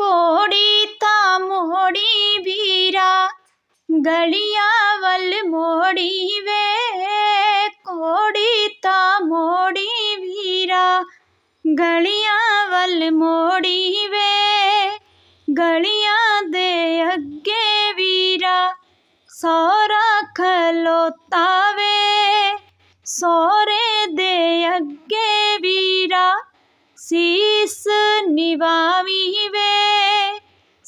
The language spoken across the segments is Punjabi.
ਕੋੜੀ ਤਾਂ ਮੋੜੀ ਵੀਰਾ, ਗਲੀਆਂ ਵੱਲ ਮੋੜੀ ਵੇ। ਕੋੜੀ ਤਾਂ ਮੋੜੀ ਵੀਰਾ, ਗਲੀਆਂ ਵੱਲ ਮੋੜੀ ਵੇ। ਗਲੀਆਂ ਦੇ ਅੱਗੇ ਵੀਰਾ, ਸੋਹਰਾ ਖਲੋਤਾ ਵੇ। ਸੋਹਰੇ ਦੇ ਅੱਗੇ ਵੀਰਾ, ਸੀਸ ਨਿਵਾਵੀ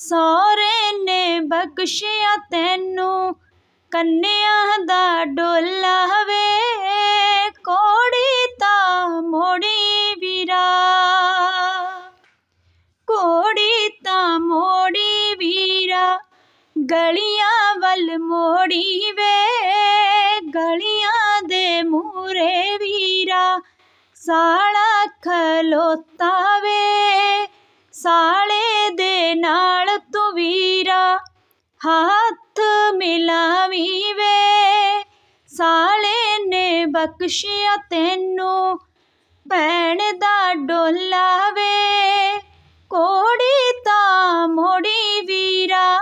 ਸੋਹਰੇ ਨੇ ਬਖਸ਼ਿਆ ਤੈਨੂੰ, ਕੰਨਿਆਂ ਦਾ ਡੋਲਾ ਵੇ ਕੋੜੀ ਤਾਂ ਮੋੜੀ ਵੀਰਾ। ਕੋੜੀ ਤਾਂ ਮੋੜੀ ਵੀਰਾ, ਗਲੀਆਂ ਵੱਲ ਮੋੜੀ ਵੇ, ਗਲੀਆਂ ਦੇ ਮੂਰੇ ਵੀਰਾ। ਸਾਲਾ ਖਲੋਤਾ ਵੇ, ਸਾਲੇ ਦੇ ਨਾ ਹੱਥ ਮਿਲਾਵੀ ਵੇ ਸਾਲੇ ਨੇ ਬਖਸ਼ਿਆ ਤੈਨੂੰ, ਭੈਣ ਦਾ ਡੋਲਾ ਵੇ ਕੋੜੀ ਤਾਂ ਮੋੜੀ ਵੀਰਾ,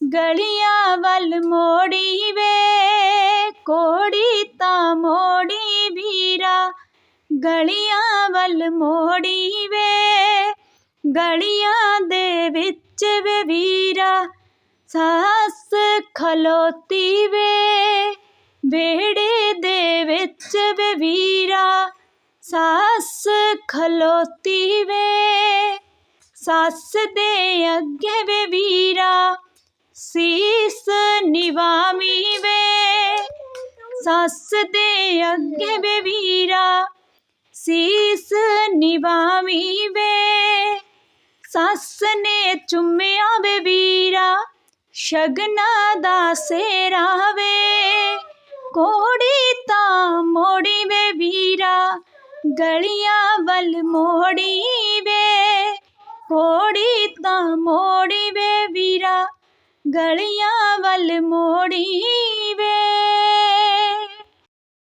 ਗਲੀਆਂ ਵੱਲ ਮੋੜੀ ਵੇ ਕੋੜੀ ਤਾਂ ਮੋੜੀ ਵੀਰਾ, ਗਲੀਆਂ ਵੱਲ ਮੋੜੀ ਵੇ ਗਲੀਆਂ ਦੇ ਵਿੱਚ ਵੇ ਵੀਰਾ ਸੱਸ ਖਲੋਤੀ ਵੇ, ਵਿਹੜੇ ਦੇ ਵਿੱਚ ਵੇ ਵੀਰਾ। ਸੱਸ ਖਲੋਤੀ ਵੇ, ਸੱਸ ਦੇ ਅੱਗੇ ਵੇ ਵੀਰਾ। ਸੀਸ ਨਿਵਾਮੀ ਵੇ, ਸੱਸ ਦੇ ਅੱਗੇ ਵੇ ਵੀਰਾ। ਸੀਸ ਨਿਵਾਮੀ ਵੇ, ਸੱਸ ਨੇ ਚੁੰਮਿਆ ਵੇ ਵੀਰਾ। ਸ਼ਗਨਾ ਦਾ ਸੇਰਾ ਵੇ ਕੋੜੀ ਤਾਂ ਮੋੜੀ ਵੇ ਵੀਰਾ, ਗਲੀਆਂ ਵੱਲ ਮੋੜੀ ਵੇ ਕੋੜੀ ਤਾਂ ਮੋੜੀ ਵੇ ਵੀਰਾ, ਗਲੀਆਂ ਵੱਲ ਮੋੜੀ